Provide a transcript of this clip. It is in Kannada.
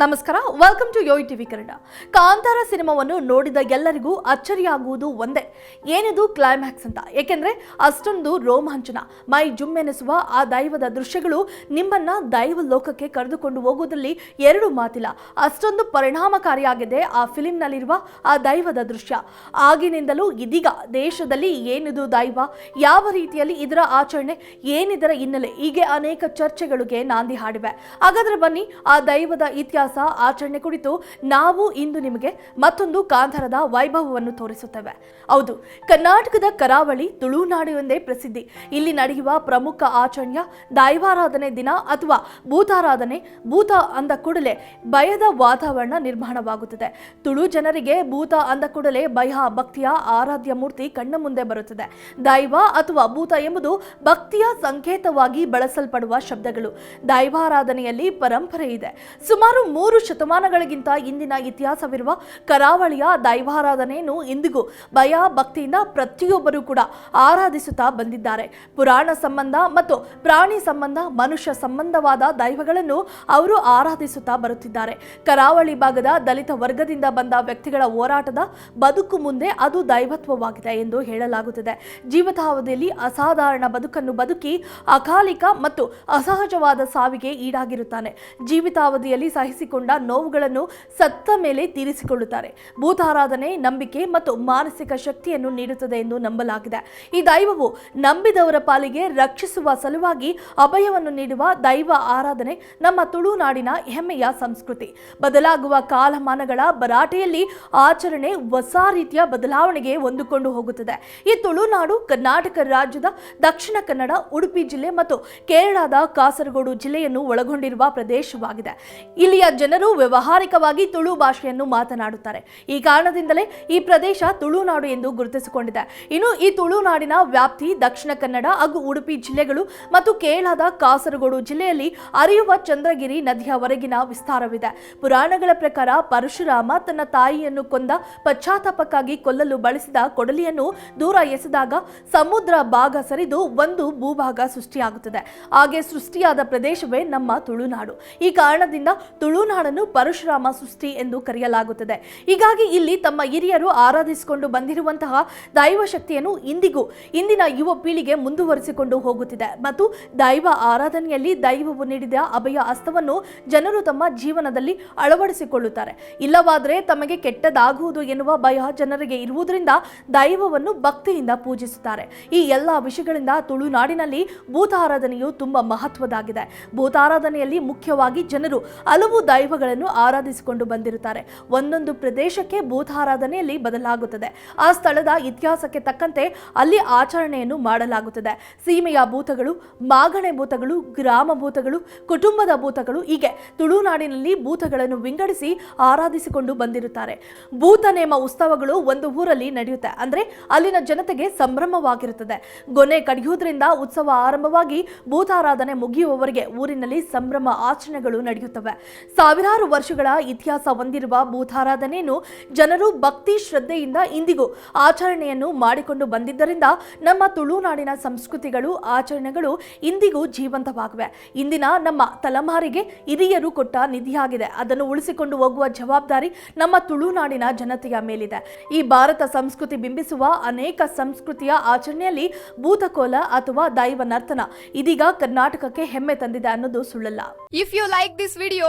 ನಮಸ್ಕಾರ welcome to Yoyo TV Kannada. Kantara ಸಿನಿಮಾವನ್ನು ನೋಡಿದ ಎಲ್ಲರಿಗೂ ಅಚ್ಚರಿಯಾಗುವುದು ಒಂದೇ. ಏನಿದು ಕ್ಲೈಮ್ಯಾಕ್ಸ್ ಅಂತ? ಏಕೆಂದರೆ ಅಷ್ಟೊಂದು ರೋಮಾಂಚನ. ಮೈ ಜುಮ್ಮೆನಿಸುವ ಆ ದೈವದ ದೃಶ್ಯಗಳು ನಿಮ್ಮನ್ನ ದೈವ ಲೋಕಕ್ಕೆ ಕರೆದುಕೊಂಡು ಹೋಗುವುದರಲ್ಲಿ ಎರಡು ಮಾತಿಲ್ಲ. ಅಷ್ಟೊಂದು ಪರಿಣಾಮಕಾರಿಯಾಗಿದೆ ಆ ಫಿಲಿಂನಲ್ಲಿರುವ ಆ ದೈವದ ದೃಶ್ಯ. ಆಗಿನಿಂದಲೂ ಇದೀಗ ದೇಶದಲ್ಲಿ ಏನಿದು ದೈವ? ಯಾವ ರೀತಿಯಲ್ಲಿ ಇದರ ಆಚರಣೆ? ಏನಿದರ ಹಿನ್ನೆಲೆ? ಹೀಗೆ ಅನೇಕ ಚರ್ಚೆಗಳಿಗೆ ನಾಂದಿ ಹಾಡಿವೆ. ಹಾಗಾದ್ರೆ ಬನ್ನಿ, ಆ ದೈವದ ಇತಿಹಾಸ ಆಚರಣೆ ಕುರಿತು ನಾವು ಇಂದು ನಿಮಗೆ ಮತ್ತೊಂದು ಕಾಂಧಾರದ ವೈಭವವನ್ನು ತೋರಿಸುತ್ತೇವೆ. ಹೌದು, ಕರ್ನಾಟಕದ ಕರಾವಳಿ ತುಳುನಾಡು ಎಂದೇ ಪ್ರಸಿದ್ಧಿ. ಇಲ್ಲಿ ನಡೆಯುವ ಪ್ರಮುಖ ಆಚರಣೆಯ ದೈವಾರಾಧನೆ ದಿನ ಅಥವಾ ಭೂತಾರಾಧನೆ, ಭೂತ ಅಂದ ಕೂಡಲೇ ಭಯದ ವಾತಾವರಣ ನಿರ್ಮಾಣವಾಗುತ್ತದೆ. ತುಳು ಜನರಿಗೆ ಭೂತ ಅಂದ ಕೂಡಲೇ ಭಯ, ಭಕ್ತಿಯ ಆರಾಧ್ಯ ಮೂರ್ತಿ ಕಣ್ಣ ಮುಂದೆ ಬರುತ್ತದೆ. ದೈವ ಅಥವಾ ಭೂತ ಎಂಬುದು ಭಕ್ತಿಯ ಸಂಕೇತವಾಗಿ ಬಳಸಲ್ಪಡುವ ಶಬ್ದಗಳು. ದೈವಾರಾಧನೆಯಲ್ಲಿ ಪರಂಪರೆ ಇದೆ. ಸುಮಾರು ಮೂರು ಶತಮಾನಗಳಿಗಿಂತ ಇಂದಿನ ಇತಿಹಾಸವಿರುವ ಕರಾವಳಿಯ ದೈವಾರಾಧನೆಯನ್ನು ಇಂದಿಗೂ ಭಯ ಭಕ್ತಿಯಿಂದ ಪ್ರತಿಯೊಬ್ಬರೂ ಕೂಡ ಆರಾಧಿಸುತ್ತಾ ಬಂದಿದ್ದಾರೆ. ಪುರಾಣ ಸಂಬಂಧ ಮತ್ತು ಪ್ರಾಣಿ ಸಂಬಂಧ, ಮನುಷ್ಯ ಸಂಬಂಧವಾದ ದೈವಗಳನ್ನು ಅವರು ಆರಾಧಿಸುತ್ತಾ ಬರುತ್ತಿದ್ದಾರೆ. ಕರಾವಳಿ ಭಾಗದ ದಲಿತ ವರ್ಗದಿಂದ ಬಂದ ವ್ಯಕ್ತಿಗಳ ಹೋರಾಟದ ಬದುಕು ಮುಂದೆ ಅದು ದೈವತ್ವವಾಗಿದೆ ಎಂದು ಹೇಳಲಾಗುತ್ತದೆ. ಜೀವಿತಾವಧಿಯಲ್ಲಿ ಅಸಾಧಾರಣ ಬದುಕನ್ನು ಬದುಕಿ ಅಕಾಲಿಕ ಮತ್ತು ಅಸಹಜವಾದ ಸಾವಿಗೆ ಈಡಾಗಿರುತ್ತಾನೆ. ಜೀವಿತಾವಧಿಯಲ್ಲಿ ಸಹಿಸಿಕೊಂಡ ನೋವುಗಳನ್ನು ಸತ್ತ ಮೇಲೆ ತೀರಿಸಿಕೊಳ್ಳುತ್ತಾರೆ. ಭೂತಾರಾಧನೆ ನಂಬಿಕೆ ಮತ್ತು ಮಾನಸಿಕ ಶಕ್ತಿಯನ್ನು ನೀಡುತ್ತದೆ ಎಂದು ನಂಬಲಾಗಿದೆ. ಈ ದೈವವು ನಂಬಿದವರ ಪಾಲಿಗೆ ರಕ್ಷಿಸುವ ಸಲುವಾಗಿ ಅಭಯವನ್ನು ನೀಡುವ ದೈವ ಆರಾಧನೆ ನಮ್ಮ ತುಳುನಾಡಿನ ಹೆಮ್ಮೆಯ ಸಂಸ್ಕೃತಿ. ಬದಲಾಗುವ ಕಾಲಮಾನಗಳ ಭರಾಟೆಯಲ್ಲಿ ಆಚರಣೆ ಹೊಸ ರೀತಿಯ ಬದಲಾವಣೆಗೆ ಹೊಂದಿಕೊಂಡು ಹೋಗುತ್ತದೆ. ಈ ತುಳುನಾಡು ಕರ್ನಾಟಕ ರಾಜ್ಯದ ದಕ್ಷಿಣ ಕನ್ನಡ, ಉಡುಪಿ ಜಿಲ್ಲೆ ಮತ್ತು ಕೇರಳದ ಕಾಸರಗೋಡು ಜಿಲ್ಲೆಯನ್ನು ಒಳಗೊಂಡಿರುವ ಪ್ರದೇಶವಾಗಿದೆ. ಇಲ್ಲಿಯ ಜನರು ವ್ಯವಹಾರಿಕವಾಗಿ ತುಳು ಭಾಷೆಯನ್ನು ಮಾತನಾಡುತ್ತಾರೆ. ಈ ಕಾರಣದಿಂದಲೇ ಈ ಪ್ರದೇಶ ತುಳುನಾಡು ಎಂದು ಗುರುತಿಸಿಕೊಂಡಿದೆ. ಇನ್ನು ಈ ತುಳುನಾಡಿನ ವ್ಯಾಪ್ತಿ, ದಕ್ಷಿಣ ಕನ್ನಡ ಹಾಗೂ ಉಡುಪಿ ಜಿಲ್ಲೆಗಳು ಮತ್ತು ಕೇರಳದ ಕಾಸರಗೋಡು ಜಿಲ್ಲೆಯಲ್ಲಿ ಅರಿಯುವ ಚಂದ್ರಗಿರಿ ನದಿಯವರೆಗಿನ ವಿಸ್ತಾರವಿದೆ. ಪುರಾಣಗಳ ಪ್ರಕಾರ ಪರಶುರಾಮ ತನ್ನ ತಾಯಿಯನ್ನು ಕೊಂದ ಪಶ್ಚಾತ್ತಾಪಕ್ಕಾಗಿ ಕೊಲ್ಲಲು ಬಳಸಿದ ಕೊಡಲಿಯನ್ನು ದೂರ ಎಸೆದಾಗ ಸಮುದ್ರ ಭಾಗ ಸರಿದು ಒಂದು ಭೂಭಾಗ ಸೃಷ್ಟಿಯಾಗುತ್ತದೆ. ಹಾಗೆ ಸೃಷ್ಟಿಯಾದ ಪ್ರದೇಶವೇ ನಮ್ಮ ತುಳುನಾಡು. ಈ ಕಾರಣದಿಂದ ತುಳುನಾಡನ್ನು ಪರಶುರಾಮ ಸೃಷ್ಟಿ ಎಂದು ಕರೆಯಲಾಗುತ್ತದೆ. ಹೀಗಾಗಿ ಇಲ್ಲಿ ತಮ್ಮ ಹಿರಿಯರು ಆರಾಧಿಸಿಕೊಂಡು ಬಂದಿರುವಂತಹ ದೈವ ಶಕ್ತಿಯನ್ನು ಇಂದಿಗೂ ಇಂದಿನ ಯುವ ಪೀಳಿಗೆ ಮುಂದುವರಿಸಿಕೊಂಡು ಹೋಗುತ್ತಿದೆ. ಮತ್ತು ದೈವ ಆರಾಧನೆಯಲ್ಲಿ ದೈವವು ನೀಡಿದ ಅಭಯ ಅಸ್ತವನ್ನು ಜನರು ತಮ್ಮ ಜೀವನದಲ್ಲಿ ಅಳವಡಿಸಿಕೊಳ್ಳುತ್ತಾರೆ. ಇಲ್ಲವಾದರೆ ತಮಗೆ ಕೆಟ್ಟದಾಗುವುದು ಎನ್ನುವ ಭಯ ಜನರಿಗೆ ಇರುವುದರಿಂದ ದೈವವನ್ನು ಭಕ್ತಿಯಿಂದ ಪೂಜಿಸುತ್ತಾರೆ. ಈ ಎಲ್ಲ ವಿಷಯಗಳಿಂದ ತುಳುನಾಡಿನಲ್ಲಿ ಭೂತಾರಾಧನೆಯು ತುಂಬಾ ಮಹತ್ವದಾಗಿದೆ. ಭೂತಾರಾಧನೆಯಲ್ಲಿ ಮುಖ್ಯವಾಗಿ ಜನರು ಹಲವು ದೈವಗಳನ್ನು ಆರಾಧಿಸಿಕೊಂಡು ಬಂದಿರುತ್ತಾರೆ. ಒಂದೊಂದು ಪ್ರದೇಶಕ್ಕೆ ಭೂತಾರಾಧನೆಯಲ್ಲಿ ಬದಲಾಗುತ್ತದೆ. ಆ ಸ್ಥಳದ ಇತಿಹಾಸಕ್ಕೆ ತಕ್ಕಂತೆ ಅಲ್ಲಿ ಆಚರಣೆಯನ್ನು ಮಾಡಲಾಗುತ್ತದೆ. ಸೀಮೆಯ ಭೂತಗಳು, ಮಾಗಣೆ ಭೂತಗಳು, ಗ್ರಾಮ ಭೂತಗಳು, ಕುಟುಂಬದ ಭೂತಗಳು ಹೀಗೆ ತುಳುನಾಡಿನಲ್ಲಿ ಭೂತಗಳನ್ನು ವಿಂಗಡಿಸಿ ಆರಾಧಿಸಿಕೊಂಡು ಬಂದಿರುತ್ತಾರೆ. ಭೂತ ನೇಮ ಉತ್ಸವಗಳು ಒಂದು ಊರಲ್ಲಿ ನಡೆಯುತ್ತೆ. ಅಂದ್ರೆ ಅಲ್ಲಿನ ಜನತೆಗೆ ಸಂಭ್ರಮವಾಗಿರುತ್ತದೆ. ಗೊನೆ ಕಡಿಯುವುದರಿಂದ ಉತ್ಸವ ಆರಂಭವಾಗಿ ಭೂತಾರಾಧನೆ ಮುಗಿಯುವವರೆಗೆ ಊರಿನಲ್ಲಿ ಸಂಭ್ರಮ ಆಚರಣೆಗಳು ನಡೆಯುತ್ತವೆ. ಸಾವಿರಾರು ವರ್ಷಗಳ ಇತಿಹಾಸ ಹೊಂದಿರುವ ಭೂತಾರಾಧನೆಯನ್ನು ಜನರು ಭಕ್ತಿ ಶ್ರದ್ಧೆಯಿಂದ ಇಂದಿಗೂ ಆಚರಣೆಯನ್ನು ಮಾಡಿಕೊಂಡು ಬಂದಿದ್ದರಿಂದ ನಮ್ಮ ತುಳುನಾಡಿನ ಸಂಸ್ಕೃತಿಗಳು, ಆಚರಣೆಗಳು ಇಂದಿಗೂ ಜೀವಂತವಾಗಿವೆ. ಇಂದಿನ ನಮ್ಮ ತಲೆಮಾರಿಗೆ ಹಿರಿಯರು ಕೊಟ್ಟ ನಿಧಿಯಾಗಿದೆ. ಅದನ್ನು ಉಳಿಸಿಕೊಂಡು ಹೋಗುವ ಜವಾಬ್ದಾರಿ ನಮ್ಮ ತುಳುನಾಡಿನ ಜನತೆಯ ಮೇಲಿದೆ. ಈ ಭಾರತ ಸಂಸ್ಕೃತಿ ಬಿಂಬಿಸುವ ಅನೇಕ ಸಂಸ್ಕೃತಿಯ ಆಚರಣೆಯಲ್ಲಿ ಭೂತಕೋಲ ಅಥವಾ ದೈವ ನರ್ತನ ಇದೀಗ ಕರ್ನಾಟಕಕ್ಕೆ ಹೆಮ್ಮೆ ತಂದಿದೆ ಅನ್ನೋದು ಸುಳ್ಳಲ್ಲ. If you like this video